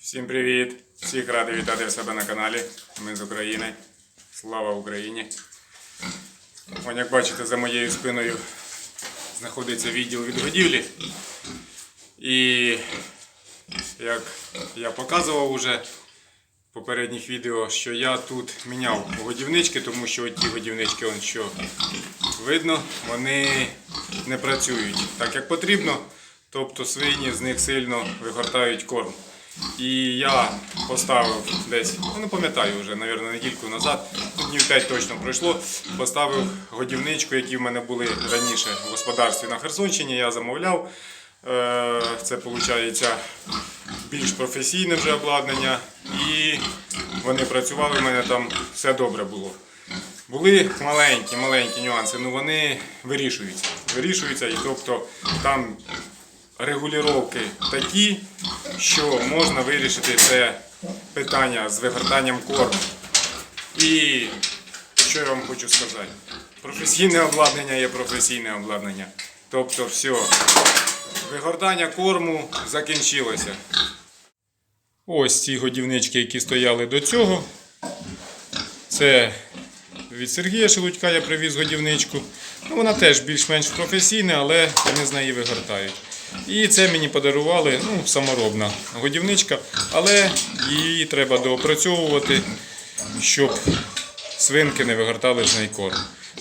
Всім привіт! Всіх радий вітати в себе на каналі. Ми з України. Слава Україні! Ось як бачите, за моєю спиною знаходиться відділ відгодівлі. І як я показував уже в попередніх відео, що я тут міняв годівнички, тому що ті годівнички, он що видно, вони не працюють так, як потрібно. Тобто свині з них сильно вигортають корм. І я поставив десь, ну не пам'ятаю вже, мабуть, недільку назад, ну, днів 5 точно пройшло. Поставив годівничку, які в мене були раніше в господарстві на Херсонщині. Я замовляв. Е, Це виходить більш професійне вже обладнання. І вони працювали, в мене там все добре було. Були маленькі, маленькі нюанси, але вони вирішуються. Вирішуються, і тобто там регулювання такі, що можна вирішити це питання з вигортанням корму. І що я вам хочу сказати? Професійне обладнання є професійне обладнання. Тобто, все, вигортання корму закінчилося. Ось ці годівнички, які стояли до цього. Це від Сергія Шелудька я привіз годівничку. Ну, вона теж більш-менш професійна, але вони з неї вигортають. І це мені подарували ну, саморобна годівничка, але її треба доопрацьовувати, щоб свинки не вигортали неї корм.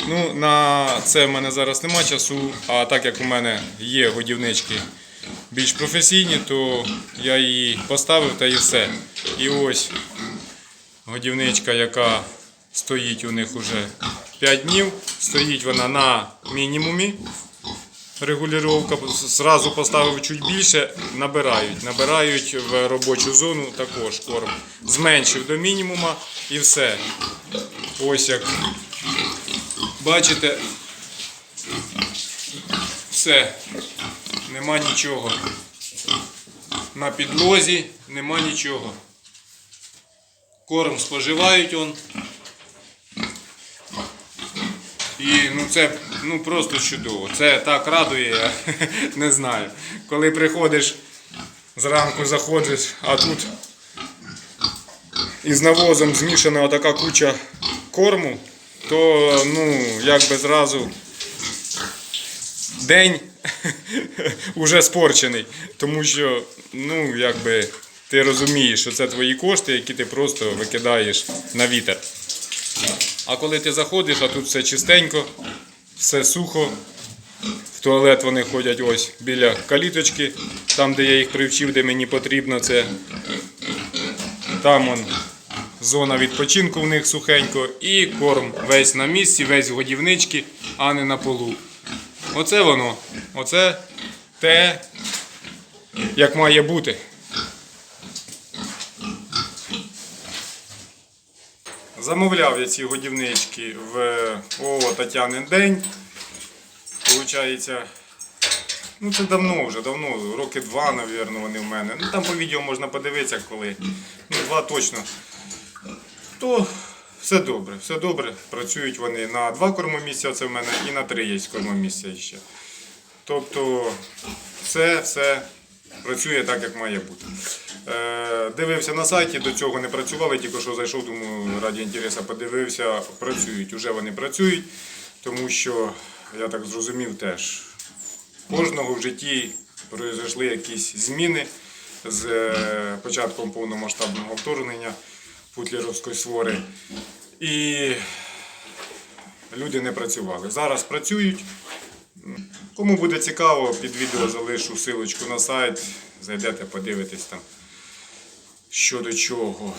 Ну, на це в мене зараз нема часу, а так як у мене є годівнички більш професійні, то я її поставив та і все. І ось годівничка, яка стоїть у них уже 5 днів. Стоїть вона на мінімумі. Регулювання зразу поставив чуть більше, набирають. Набирають в робочу зону також корм. Зменшив до мінімума і все. Ось як бачите, все, нема нічого. На підлозі нема нічого. Корм споживають он. І ну це ну просто чудово. Це так радує, я не знаю. Коли приходиш зранку заходиш, а тут із навозом змішана така куча корму, то ну якби зразу день уже спорчений. Тому що, ну, якби ти розумієш, що це твої кошти, які ти просто викидаєш на вітер. А коли ти заходиш, а тут все чистенько, все сухо. В туалет вони ходять ось біля каліточки, там, де я їх привчив, де мені потрібно це. Там он зона відпочинку в них сухенько. І корм весь на місці, весь в годівнички, а не на полу. Оце воно. Оце те, як має бути. Замовляв я ці годівнички в ООО Тетянин день. Получається, ну це давно вже, давно, роки два, мабуть, вони в мене. Ну там по відео можна подивитися, коли. Ну, два точно. То все добре, все добре. Працюють вони на два кормомісця, це в мене, і на три є кормомісця ще. Тобто все, все працює так, як має бути. Е, дивився на сайті, до цього не працювали, тільки що зайшов, думаю, раді інтересу подивився, працюють, уже вони працюють, тому що я так зрозумів теж. Кожного в житті пройшли якісь зміни з е, початком повномасштабного вторгнення путлерівської свори. І люди не працювали. Зараз працюють. Кому буде цікаво, під відео залишу силочку на сайт. Зайдете, подивитесь там, що до чого.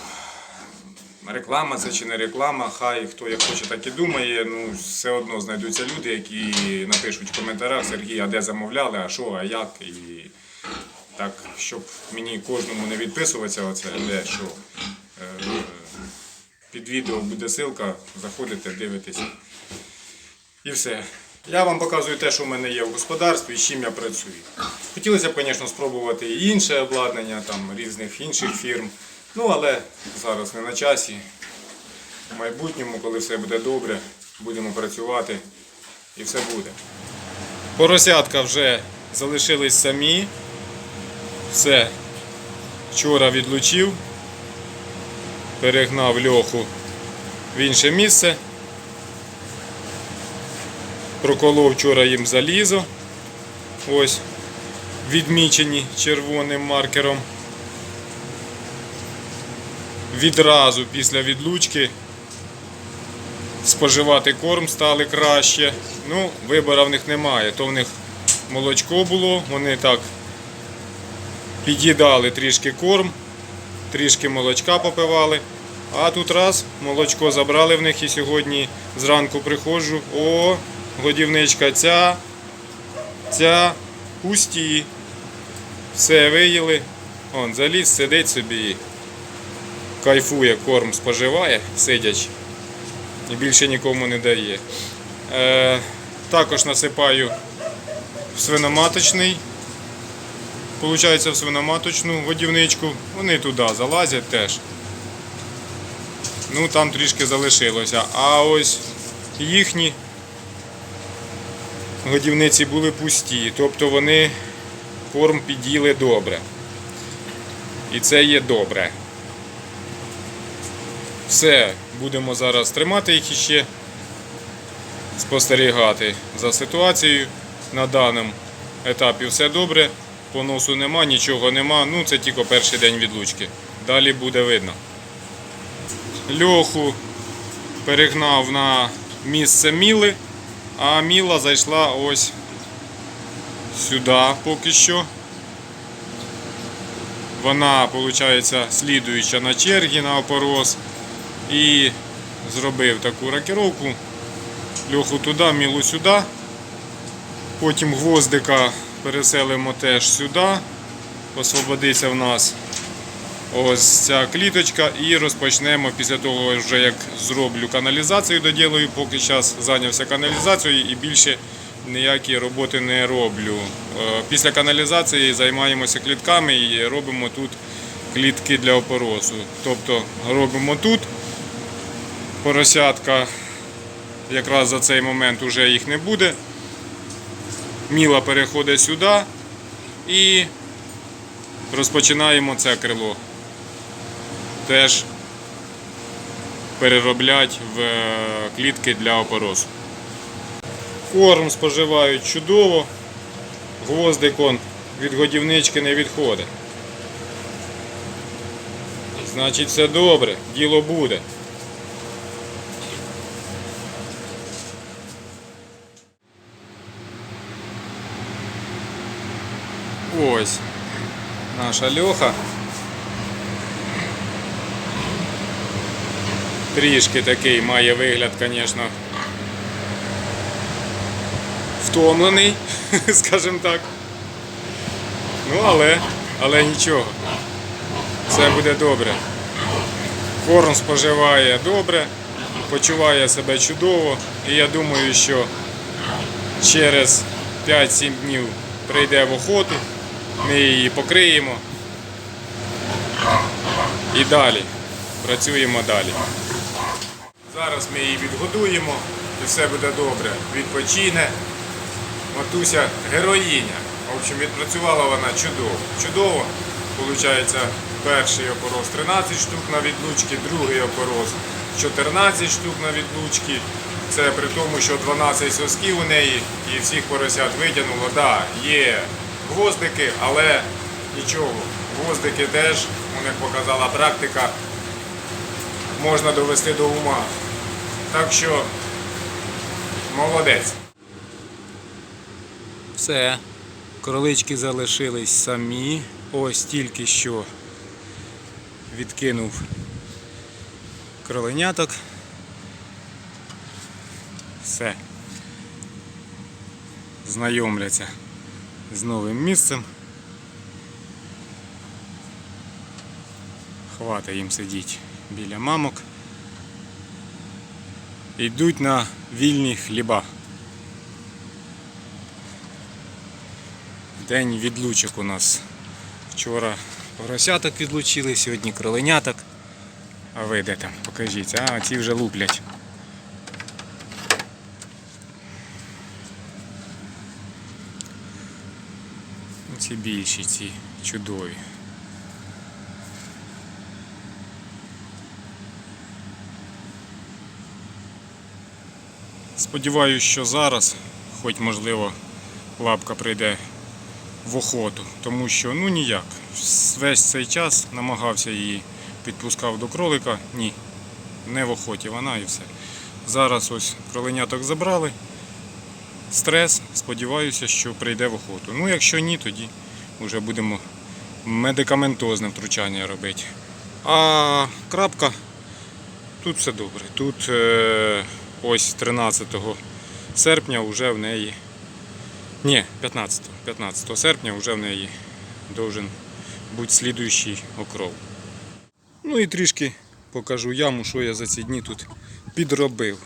Реклама це чи не реклама, хай хто як хоче, так і думає. Ну, все одно знайдуться люди, які напишуть в коментарях Сергій, а де замовляли, а що, а як. І так, щоб мені кожному не відписуватися, оце, де що. Е, Під відео буде ссылка, заходите, дивитесь. І все. Я вам показую те, що в мене є в господарстві, і з чим я працюю. Хотілося б, звісно, спробувати і інше обладнання там, різних інших фірм. Ну, але зараз не на часі. В майбутньому, коли все буде добре, будемо працювати і все буде. Поросятка вже залишились самі. Все. Вчора відлучив, перегнав льоху в інше місце. Проколов вчора їм залізо. Ось відмічені червоним маркером. Відразу після відлучки споживати корм стали краще. Ну, вибору в них немає. То в них молочко було, вони так під'їдали трішки корм, трішки молочка попивали. А тут раз молочко забрали в них і сьогодні зранку приходжу. О, годівничка ця, ця, пусті. Все виїли. Он заліз, сидить собі. Кайфує, корм споживає, сидячи. І більше нікому не дає. Е, також насипаю в свиноматочний. Получається в свиноматочну годівничку. Вони туди залазять теж. Ну там трішки залишилося. А ось їхні годівниці були пусті. Тобто вони корм під'їли добре. І це є добре. Все, будемо зараз тримати їх іще, спостерігати за ситуацією. На даному етапі все добре, поносу нема, нічого нема. Ну це тільки перший день відлучки. Далі буде видно. Льоху перегнав на місце Міли, а Міла зайшла ось сюди поки що. Вона, виходить, слідуюча на чергі на опорос. І зробив таку рокіровку. Льоху туди, мілу сюди. Потім гвоздика переселимо теж сюди. Освободиться в нас ось ця кліточка і розпочнемо після того, вже як зроблю каналізацію, доділаю, поки зараз зайнявся каналізацією і більше ніякі роботи не роблю. Е, Після каналізації займаємося клітками і робимо тут клітки для опоросу. Тобто робимо тут поросятка, якраз за цей момент вже їх не буде. Міла переходить сюди і розпочинаємо це крило. Теж перероблять в е, клітки для опоросу. Корм споживають чудово, гвоздик он від годівнички не відходить. Значить, все добре, діло буде. Ось наша льоха. Трішки такий має вигляд, звісно, втомлений, скажімо так. Ну, але, але нічого. Все буде добре. Корм споживає добре, почуває себе чудово. І я думаю, що через 5-7 днів прийде в охоту, ми її покриємо. І далі. Працюємо далі. Зараз ми її відгодуємо і все буде добре. Відпочине. Матуся героїня. В общем, відпрацювала вона чудово. Чудово. Получається, перший опорос 13 штук на відлучки, другий опорос 14 штук на відлучки. Це при тому, що 12 сосків у неї і всіх поросят витягнуло. Да, є гвоздики, але нічого. Гвоздики теж, ну, як показала практика, можна довести до ума. Так що молодець. Все. Кролички залишились самі. Ось тільки що відкинув кроленяток. Все. Знайомляться з новим місцем. Хватить їм сидіти біля мамок. Йдуть на вільні хліба. День відлучок у нас. Вчора поросяток відлучили, сьогодні кроленяток. А ви де там? Покажіть. А, ці вже луплять. Ці більші, ці чудові. Сподіваюсь, що зараз, хоч можливо, лапка прийде в охоту, тому що ну ніяк. Весь цей час намагався її підпускав до кролика. Ні, не в охоті вона і все. Зараз ось кроленяток забрали. Стрес, сподіваюся, що прийде в охоту. Ну, якщо ні, тоді вже будемо медикаментозне втручання робити. А крапка тут все добре. Тут е, ось 13 серпня вже в неї. Ні, 15, 15 серпня вже в неї должен бути слідуючий окров. Ну і трішки покажу яму, що я за ці дні тут підробив.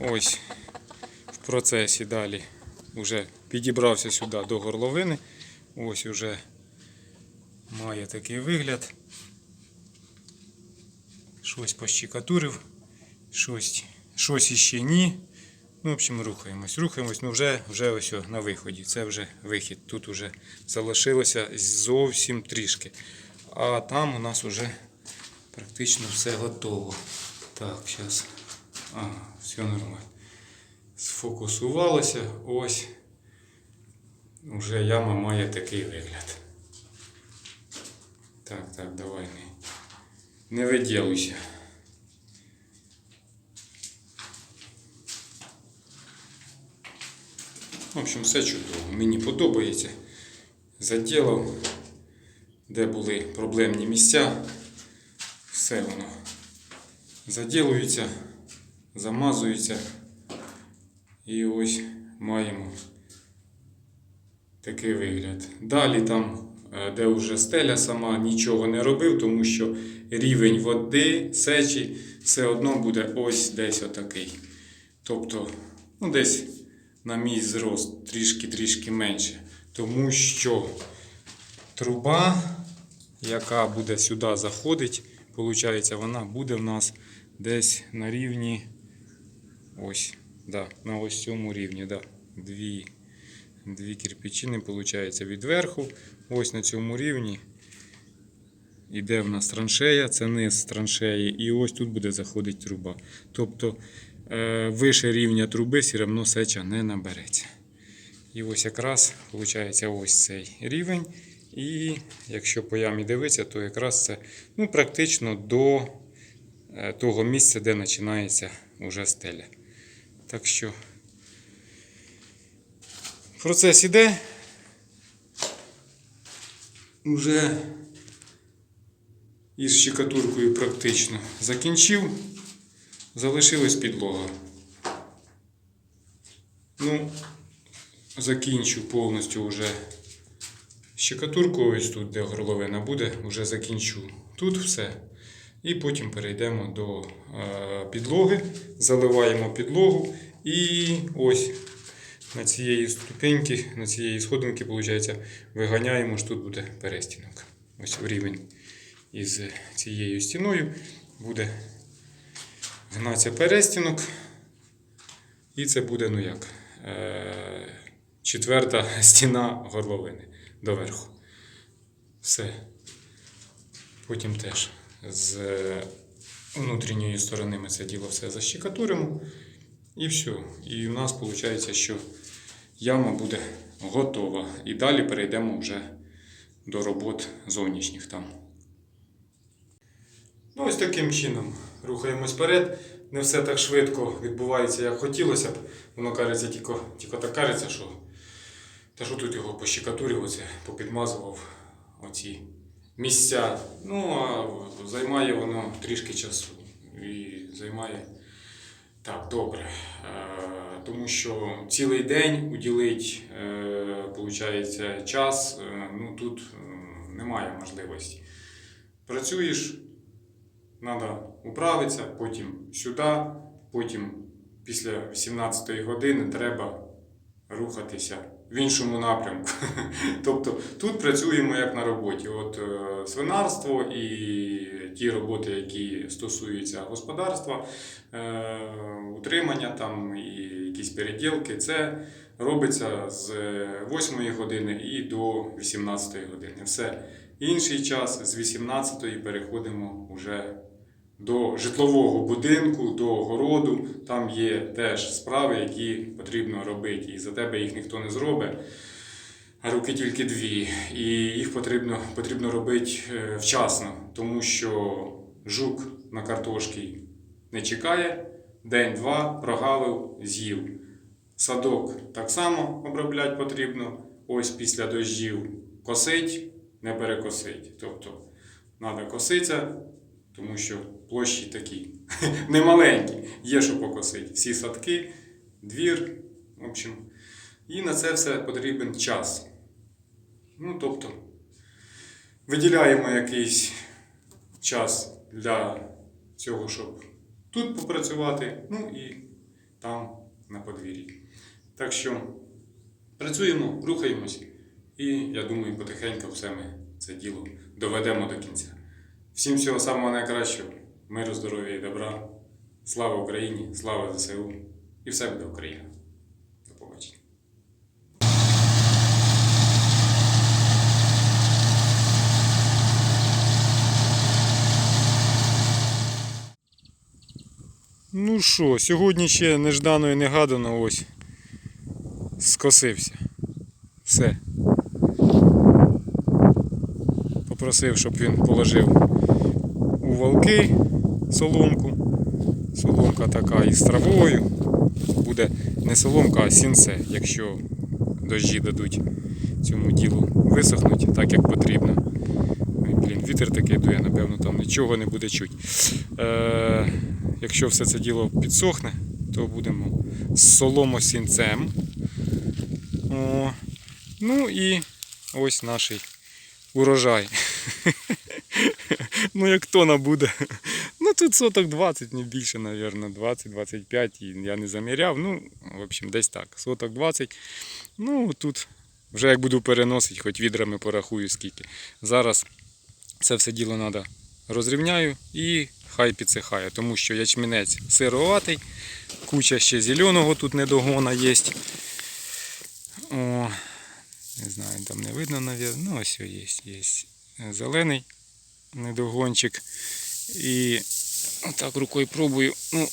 Ось в процесі далі вже підібрався сюди до горловини. Ось уже має такий вигляд. Щось пощикатурив, щось, щось іще ні. Ну, в общем, рухаємось. Рухаємось, ну вже, вже ось на виході. Це вже вихід. Тут вже залишилося зовсім трішки. А там у нас вже практично все готово. Так, зараз. Ага, все нормально. Сфокусувалося. Ось. Уже яма має такий вигляд. Так, так, давай не, не виділуйся. В общем, все чудово. Мені подобається. Заділав, де були проблемні місця. Все воно заділується, замазується. І ось маємо такий вигляд. Далі там, е, де вже стеля сама, нічого не робив, тому що рівень води, сечі все одно буде ось десь отакий. Тобто, ну десь на мій зрост трішки-трішки менше. Тому що труба, яка буде сюди заходить, виходить, вона буде в нас десь на рівні ось, да, на ось цьому рівні. Да, дві, дві кирпичини, виходить, від верху. Ось на цьому рівні. Іде в нас траншея, це низ траншеї, і ось тут буде заходити труба. Тобто вище рівня труби все одно сеча не набереться. І ось якраз виходить ось цей рівень. І якщо по ямі дивитися, то якраз це ну, практично до е, того місця, де починається вже стеля. Так що процес іде. Уже із щекатуркою практично закінчив. Залишилась підлога. Ну, закінчу повністю вже щекатурку, ось тут, де горловина буде, вже закінчу тут все. І потім перейдемо до е, підлоги, заливаємо підлогу і ось на цієї ступеньки, на цієї сходинки, виходить, виганяємо, що тут буде перестінок. Ось рівень із цією стіною буде гнатися перестінок. І це буде, ну як, е, четверта стіна горловини доверху. Все. Потім теж з е, внутрішньої сторони ми це діло все защекатуримо. І все. І у нас виходить, що яма буде готова. І далі перейдемо вже до робот зовнішніх там. Ну, ось таким чином рухаємось вперед. Не все так швидко відбувається, як хотілося б. Воно кажеться, тільки, тільки так кажеться, що та що тут його пощекатурив, оце, попідмазував оці місця. Ну, а займає воно трішки часу. І займає так, добре. Е, тому що цілий день уділить, е, час, е, ну тут немає можливості. Працюєш, треба управитися, потім сюди, потім після 18 години треба рухатися в іншому напрямку. тобто тут працюємо як на роботі. От е, свинарство і ті роботи, які стосуються господарства, е, утримання там і якісь переділки, це робиться з 8 години і до 18 години. Все. Інший час з 18 переходимо вже до житлового будинку, до городу. Там є теж справи, які потрібно робити. І за тебе їх ніхто не зробить. А руки тільки дві. І їх потрібно, потрібно робити е, вчасно, тому що жук на картошці не чекає. День-два прогалив, з'їв. Садок так само обробляти потрібно. Ось після дощів косить, не перекосить. Тобто треба коситися, тому що площі такі немаленькі. Є що покосити. Всі садки, двір. В общем, і на це все потрібен час. Ну, тобто, виділяємо якийсь час для цього, щоб тут попрацювати, ну і там на подвір'ї. Так що працюємо, рухаємось, і я думаю, потихеньку все ми це діло доведемо до кінця. Всім всього самого найкращого, миру, здоров'я і добра. Слава Україні, слава ЗСУ і все буде Україна. До побачення. Ну що, сьогодні ще неждано і негадано ось скосився. Все. Попросив, щоб він положив у валки соломку. Соломка така із травою. Буде не соломка, а сінце, якщо дощі дадуть цьому ділу висохнуть так, як потрібно. Блін, вітер такий дує, напевно, там нічого не буде чуть. Е, якщо все це діло підсохне, то будемо з соломосінцем. О, ну і ось наш урожай. ну, як тона буде. Ну, тут соток 20, не більше, мабуть, 20-25, я не заміряв. Ну, в общем, десь так. Соток 20. Ну, тут вже як буду переносити, хоч відрами порахую скільки. Зараз це все діло треба розрівняю і хай підсихає, тому що ячмінець сироватий, куча ще зеленого тут недогона є. О, не знаю, там не видно, навіть. Ну, ось є, є зелений недогончик. І отак рукою пробую. Ну,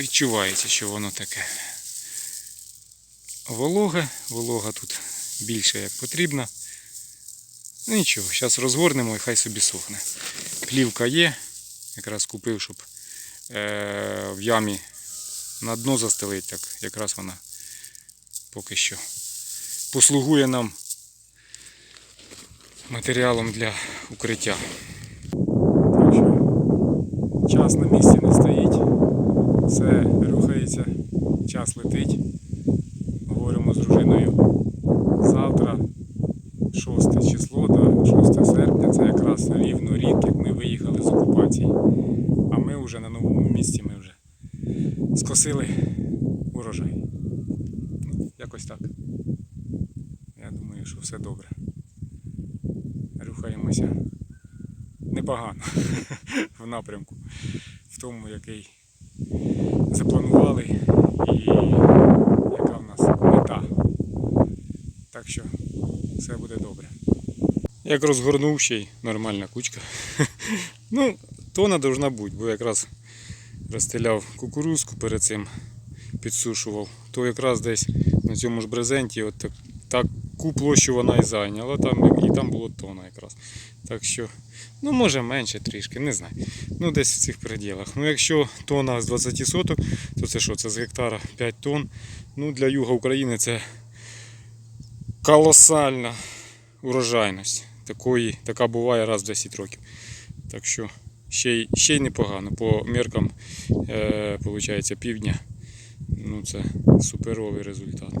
відчувається, що воно таке. Вологе, волога тут більше як потрібно. Ну нічого, зараз розгорнемо і хай собі сохне. Плівка є, якраз купив, щоб е, в ямі на дно застелити, так якраз вона поки що послугує нам матеріалом для укриття. Так що час на місці не стоїть, все рухається, час летить. Говоримо з дружиною завтра, 6 число, да, 6 серпня, це якраз рівно рік, як ми виїхали з окупації. А ми вже на новому місці ми вже скосили урожай. Ну, якось так. Я думаю, що все добре. Рухаємося непогано в напрямку, в тому, який запланували і яка в нас мета. Так що все буде добре. Як розгорнув ще й нормальна кучка. ну, тона должна бути, бо якраз розстріляв кукурузку перед цим підсушував, то якраз десь на цьому ж брезенті от так, таку площу вона і зайняла, там, і там було тона якраз. Так що, ну може менше трішки, не знаю. Ну десь в цих пределах. Ну якщо тона з 20 соток, то це що? Це з гектара 5 тонн. Ну для юга України це колосальна урожайність. Такої, така буває раз в 10 років. Так що ще й, ще й непогано. По міркам е, виходить, півдня. Ну, це суперовий результат.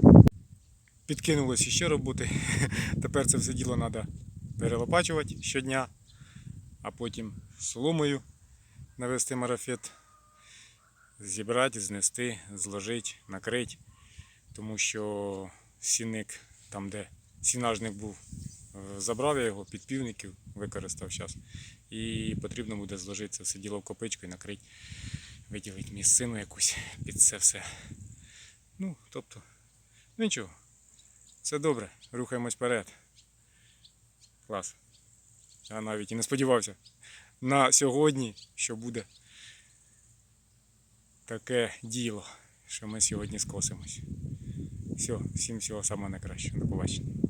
Підкинулося ще роботи. Тепер це все діло треба перелопачувати щодня, а потім соломою навести марафет, зібрати, знести, зложити, накрити. Тому що сінник, там де сінажник був, е, забрав я його під півників, використав зараз. І потрібно буде зложити це все діло в копичку і накрити, виділити місцину якусь під це все. Ну, тобто, ну нічого. Все добре, рухаємось вперед. Клас. Я навіть і не сподівався на сьогодні, що буде таке діло, що ми сьогодні скосимось. Все, всім всього самого найкращого. До побачення.